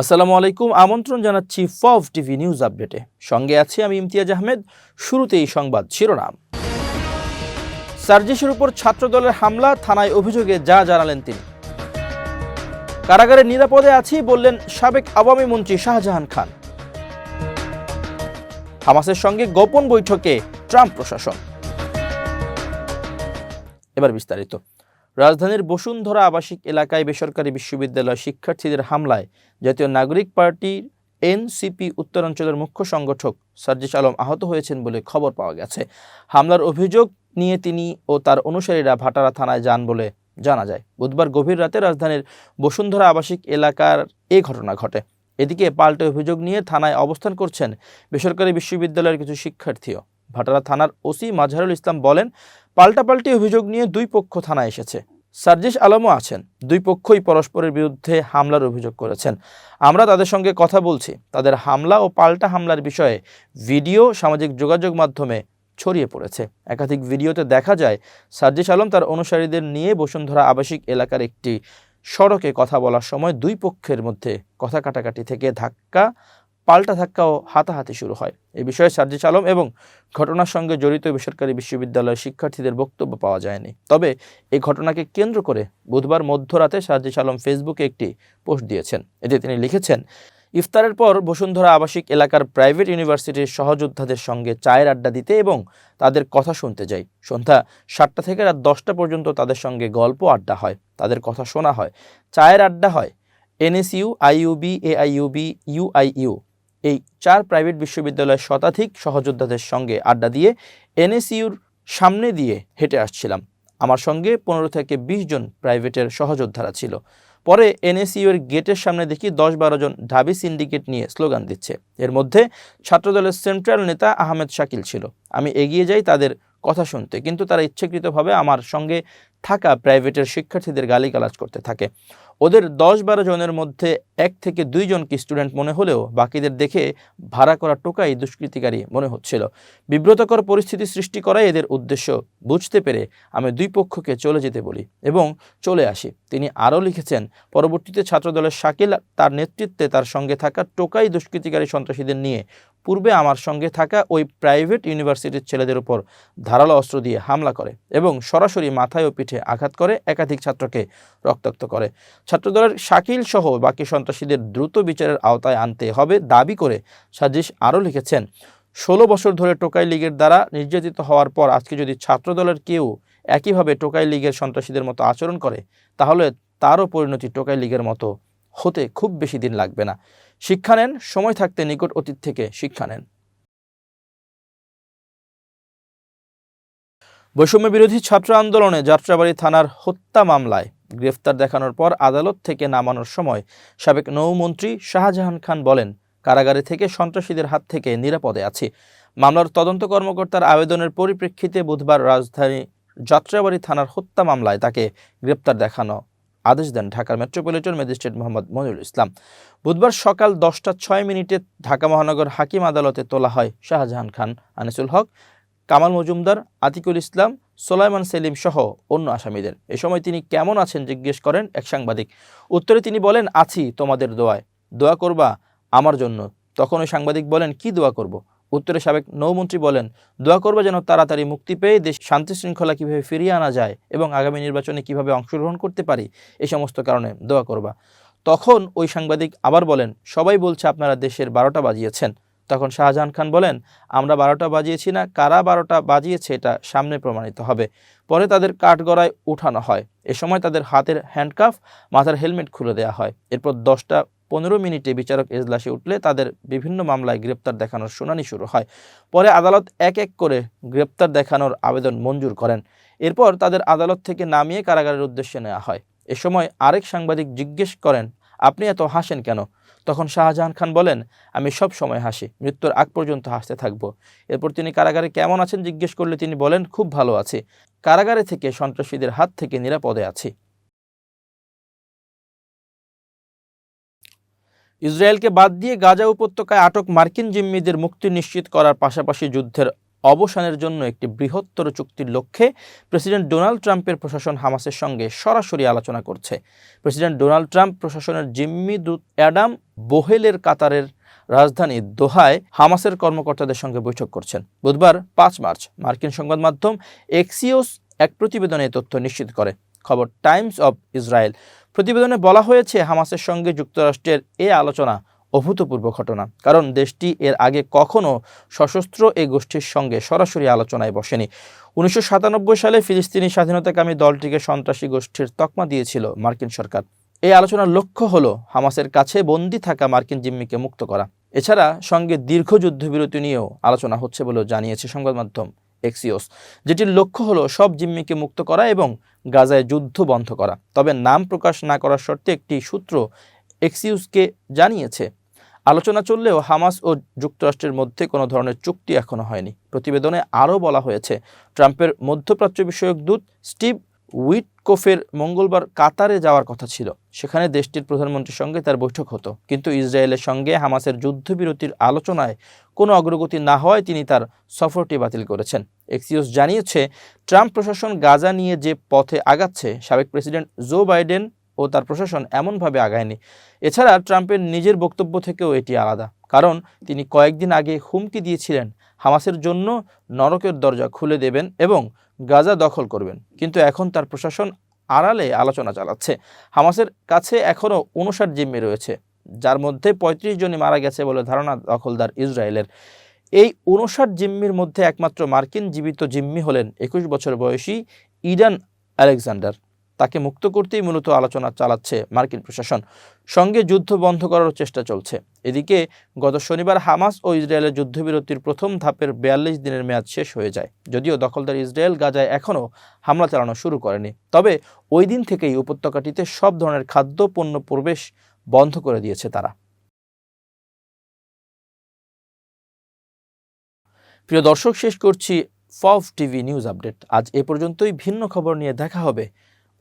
আসসালামু আলাইকুম, আমন্ত্রণ জানাচ্ছি ফভ টিভি নিউজ আপডেটে। সঙ্গে আছি আমি ইমতিয়াজ আহমেদ, শুরুতেই সংবাদ শিরোনাম। সার্জিসের উপর ছাত্রদলের হামলা, থানায় অভিযোগে যা জানালেন তিনি। কারাগারে নিরাপদে আছি বললেন সাবেক আওয়ামী মন্ত্রী শাহজাহান খান। হামাসের সঙ্গে গোপন বৈঠকে ট্রাম্প প্রশাসন। এবার বিস্তারিত। রাজধানীর বসুন্ধরা আবাসিক এলাকায় বেসরকারি বিশ্ববিদ্যালয় শিক্ষার্থীদের হামলায় জাতীয় নাগরিক পার্টির এনসিপি উত্তরাঞ্চলের মুখ্য সংগঠক সার্জিস আলম আহত হয়েছেন বলে খবর পাওয়া গেছে। হামলার অভিযোগ নিয়ে তিনি ও তার অনুসারীরা ভাটারা থানায় যান বলে জানা যায়। বুধবার গভীর রাতে রাজধানীর বসুন্ধরা আবাসিক এলাকার এ ঘটনা ঘটে। এদিকে পাল্টে অভিযোগ নিয়ে থানায় অবস্থান করছেন বেসরকারি বিশ্ববিদ্যালয়ের কিছু শিক্ষার্থীও। ভাটারা থানার ওসি মাজহারুল ইসলাম বলেন, পাল্টাপাল্টি অভিযোগ নিয়ে দুই পক্ষ থানায় এসেছে। সার্জিস আলমও আছেন। দুই পক্ষই পরস্পরের বিরুদ্ধে হামলার অভিযোগ করেছেন। আমরা তাদের সঙ্গে কথা বলছি। তাদের হামলা ও পাল্টা হামলার বিষয়ে ভিডিও, সামাজিক যোগাযোগ মাধ্যমে ছড়িয়ে পড়েছে। একাধিক ভিডিওতে দেখা যায়, সার্জিস আলম তার অনুসারীদের নিয়ে বসুন্ধরা আবাসিক এলাকার একটি সড়কে কথা বলার সময় দুই পক্ষের মধ্যে কথা কাটাকাটি থেকে ধাক্কা পাল্টা ধাক্কা ও হাতাহাতি শুরু হয়। এ বিষয়ে সার্জিস আলম এবং ঘটনার সঙ্গে জড়িত বেসরকারি বিশ্ববিদ্যালয়ের শিক্ষার্থীদের বক্তব্য পাওয়া যায়নি। তবে এই ঘটনাকে কেন্দ্র করে বুধবার মধ্যরাতে সার্জিস আলম ফেসবুকে একটি পোস্ট দিয়েছেন। এতে তিনি লিখেছেন, ইফতারের পর বসুন্ধরা আবাসিক এলাকার প্রাইভেট ইউনিভার্সিটির সহযোদ্ধাদের সঙ্গে চায়ের আড্ডা দিতে এবং তাদের কথা শুনতে যাই। সন্ধ্যা সাতটা থেকে রাত দশটা পর্যন্ত তাদের সঙ্গে গল্প আড্ডা হয়। তাদের কথা শোনা হয়। চায়ের আড্ডা হয়। এনএসইউ আইইউবি এআইইউবি ইউআইইউ এই চার প্রাইভেট বিশ্ববিদ্যালয়ের শতাধিক সহযোদ্ধাদের সঙ্গে আড্ডা দিয়ে এনএসইউর সামনে দিয়ে হেঁটে আসছিলাম। আমার সঙ্গে পনেরো থেকে বিশ জন প্রাইভেটের সহযোদ্ধারা ছিল। পরে এনএসইউ এর গেটের সামনে দেখি দশ বারো জন ঢাবি সিন্ডিকেট নিয়ে স্লোগান দিচ্ছে। এর মধ্যে ছাত্রদলের সেন্ট্রাল নেতা আহমেদ শাকিল ছিল। আমি এগিয়ে যাই তাদের কথা শুনতে, কিন্তু তারা ইচ্ছাকৃতভাবে আমার সঙ্গে থাকা প্রাইভেটের শিক্ষার্থীদের গালিগালাজ করতে থাকে। ওদের দশ বারো জনের মধ্যে এক থেকে দুইজনকে স্টুডেন্ট মনে হলেও বাকিদের দেখে ভাড়া করা টোকাই দুষ্কৃতিকারী মনে হচ্ছিল। বিব্রতকর পরিস্থিতি সৃষ্টি করাই এদের উদ্দেশ্য। বুঝতে পেরে আমি দুই পক্ষকে চলে যেতে বলি এবং চলে আসি। তিনি আরও লিখেছেন, পরবর্তীতে ছাত্রদলের শাকিল তার নেতৃত্বে তার সঙ্গে থাকা টোকাই দুষ্কৃতিকারী সন্ত্রাসীদের নিয়ে পূর্বে আমার সঙ্গে থাকা ওই প্রাইভেট ইউনিভার্সিটির ছেলেদের উপর ধারালো অস্ত্র দিয়ে হামলা করে এবং সরাসরি মাথায় ও পিঠে আঘাত করে একাধিক ছাত্রকে রক্তাক্ত করে। ছাত্রদলের শাকিল সহ বাকি সন্ত্রাসীদের দ্রুত বিচারের আওতায় আনতে হবে দাবি করে সাজিশ আরও লিখেছেন, ষোলো বছর ধরে টোকাই লীগের দ্বারা নির্যাতিত হওয়ার পর আজকে যদি ছাত্রদলের কেউ একইভাবে টোকাই লীগের সন্ত্রাসীদের মতো আচরণ করে, তাহলে তারও পরিণতি টোকাই লীগের মতো হতে খুব বেশি দিন লাগবে না। শিক্ষা নেন, সময় থাকতে নিকট অতীত থেকে শিক্ষা নেন। বৈষম্য বিরোধী ছাত্র আন্দোলনে যাত্রাবাড়ি থানার হত্যা মামলায় গ্রেফতার দেখানোর পর আদালত থেকে নামানোর সময় সাবেক নৌমন্ত্রী শাহজাহান খান বলেন, কারাগারে থেকে সন্ত্রাসীদের হাত থেকে নিরাপদে আছি। মামলার তদন্ত কর্মকর্তার আবেদনের পরিপ্রেক্ষিতে বুধবার রাজধানী যাত্রাবাড়ি থানার হত্যা মামলায় তাকে গ্রেপ্তার দেখানো আদেশ দেন ঢাকার মেট্রোপলিটন ম্যাজিস্ট্রেট মোহাম্মদ মনিরুল ইসলাম। বুধবার সকাল দশটা ছয় মিনিটে ঢাকা মহানগর হাকিম আদালতে তোলা হয় শাহজাহান খান, আনিসুল হক, কামাল মজুমদার, আতিকুল ইসলাম, সোলাইমান সেলিম সহ অন্য আসামিদের। এ সময় তিনি কেমন আছেন জিজ্ঞেস করেন এক সাংবাদিক। উত্তরে তিনি বলেন, আছি তোমাদের দোয়ায়। দোয়া করবা আমার জন্য। তখন ওই সাংবাদিক বলেন, কি দোয়া করব? উত্তরে সাবেক নৌমন্ত্রী বলেন, দোয়া করবে যেন তাড়াতাড়ি মুক্তি পেয়ে দেশ শান্তি শৃঙ্খলা কীভাবে ফিরিয়ে আনা যায় এবং আগামী নির্বাচনে কীভাবে অংশগ্রহণ করতে পারি এই সমস্ত কারণে দোয়া করবা। তখন ওই সাংবাদিক আবার বলেন, সবাই বলছে আপনারা দেশের বারোটা বাজিয়েছেন। তখন শাহজাহান খান বলেন, আমরা বারোটা বাজিয়েছি না, কারা বারোটা বাজিয়েছে এটা সামনে প্রমাণিত হবে। পরে তাদের কাঠগড়ায় উঠানো হয়। এ সময় তাদের হাতের হ্যান্ডকাফ, মাথার হেলমেট খুলে দেওয়া হয়। এরপর দশটা পনেরো মিনিটে বিচারক এজলাসে উঠলে তাদের বিভিন্ন মামলায় গ্রেপ্তার দেখানোর শুনানি শুরু হয়। পরে আদালত এক এক করে গ্রেপ্তার দেখানোর আবেদন মঞ্জুর করেন। এরপর তাদের আদালত থেকে নামিয়ে কারাগারের উদ্দেশ্যে নেওয়া হয়। এ সময় আরেক সাংবাদিক জিজ্ঞেস করেন, আপনি এত হাসেন কেন? তখন শাহজাহান খান বলেন, আমি সব সময় হাসি, মৃত্যুর আগ পর্যন্ত হাসতে থাকব। এরপর তিনি কারাগারে কেমন আছেন জিজ্ঞেস করলে তিনি বলেন, খুব ভালো আছি। কারাগারে থেকে সন্ত্রাসীদের হাত থেকে নিরাপদে আছি। ইসরায়েলকে বাদ দিয়ে গাজা উপত্যকায় আটক মার্কিন জিম্মিদের মুক্তি নিশ্চিত করার পাশাপাশি যুদ্ধের অবসানের জন্য একটি বৃহত্তর চুক্তির লক্ষ্যে প্রেসিডেন্ট ডোনাল্ড ট্রাম্পের প্রশাসন হামাসের সঙ্গে সরাসরি আলোচনা করছে। প্রেসিডেন্ট ডোনাল্ড ট্রাম্প প্রশাসনের জিম্মি দূত অ্যাডাম বোহেলের কাতারের রাজধানী দোহায় হামাসের কর্মকর্তাদের সঙ্গে বৈঠক করছেন। বুধবার পাঁচ মার্চ মার্কিন সংবাদ মাধ্যম এক্সিওস এক প্রতিবেদনে তথ্য নিশ্চিত করে। খবর টাইমস অব ইসরায়েল। প্রতিবেদনে বলা হয়েছে, হামাসের সঙ্গে যুক্তরাষ্ট্রের এ আলোচনা অভূতপূর্ব ঘটনা, কারণ দেশটি এর আগে কখনো সশস্ত্র এই গোষ্ঠীর সঙ্গে সরাসরি আলোচনায় বসেনি। উনিশশো সাতানব্বই সালে ফিলিস্তিনি স্বাধীনতাকামী দলটিকে সন্ত্রাসী গোষ্ঠীর তকমা দিয়েছিল মার্কিন সরকার। এই আলোচনার লক্ষ্য হলো হামাসের কাছে বন্দী থাকা মার্কিন জিম্মিকে মুক্ত করা। এছাড়া সঙ্গে দীর্ঘ যুদ্ধবিরতি নিয়েও আলোচনা হচ্ছে বলেও জানিয়েছে সংবাদ মাধ্যম এক্সিওস, যেটির লক্ষ্য হলো সব জিম্মিকে মুক্ত করা এবং গাজায় যুদ্ধ বন্ধ করা। তবে নাম প্রকাশ না করার শর্তে একটি সূত্র এক্সিউজকে জানিয়েছে। আলোচনা চললেও হামাস ও যুক্তরাষ্ট্রের মধ্যে কোনো ধরনের চুক্তি এখনও হয়নি। প্রতিবেদনে আরও বলা হয়েছে, ট্রাম্পের মধ্যপ্রাচ্য বিষয়ক দূত স্টিভ উইটকোফের মঙ্গলবার কাতারে যাওয়ার কথা ছিল। সেখানে দেশটির প্রধানমন্ত্রীর সঙ্গে তার বৈঠক হতো। কিন্তু ইসরায়েলের সঙ্গে হামাসের যুদ্ধবিরতির আলোচনায় কোনো অগ্রগতি না হওয়ায় তিনি তার সফরটি বাতিল করেছেন। এক্সিওস জানিয়েছে, ট্রাম্প প্রশাসন গাজা নিয়ে যে পথে আগাচ্ছে, সাবেক প্রেসিডেন্ট জো বাইডেন ও তার প্রশাসন এমনভাবে আগায়নি। এছাড়া ট্রাম্পের নিজের বক্তব্য থেকেও এটি আলাদা। কারণ তিনি কয়েকদিন আগে হুমকি দিয়েছিলেন, হামাসের জন্য নরকের দরজা খুলে দেবেন এবং গাজা দখল করবেন। কিন্তু এখন তার প্রশাসন আড়ালে আলোচনা চালাচ্ছে। হামাসের কাছে এখনও উনষাট জিম্মি রয়েছে, যার মধ্যে ৩৫ জনই মারা গেছে বলে ধারণা দখলদার ইসরায়েলের। এই উনষাট জিম্মির মধ্যে একমাত্র মার্কিন জীবিত জিম্মি হলেন একুশ বছর বয়সী ইডান আলেকজান্ডার। তাকে মুক্ত করতেই মূলত আলোচনা চালাচ্ছে মার্কিন প্রশাসন। সঙ্গে যুদ্ধ বন্ধ করার চেষ্টা চলছে। এদিকে গত শনিবার হামাস ও ইসরায়েলের যুদ্ধবিরতির প্রথম ধাপের বিয়াল্লিশ দিনের মেয়াদ শেষ হয়ে যায়। যদিও দখলদার ইসরায়েল গাজায় এখনও হামলা চালানো শুরু করেনি। তবে ওই দিন থেকেই উপত্যকাটিতে সব ধরনের খাদ্য, পণ্য প্রবেশ বন্ধ করে দিয়েছে তারা। প্রিয় দর্শক, শেষ করছি ফফ টিভি নিউজ আপডেট। আজ এ পর্যন্তই। ভিন্ন খবর নিয়ে দেখা হবে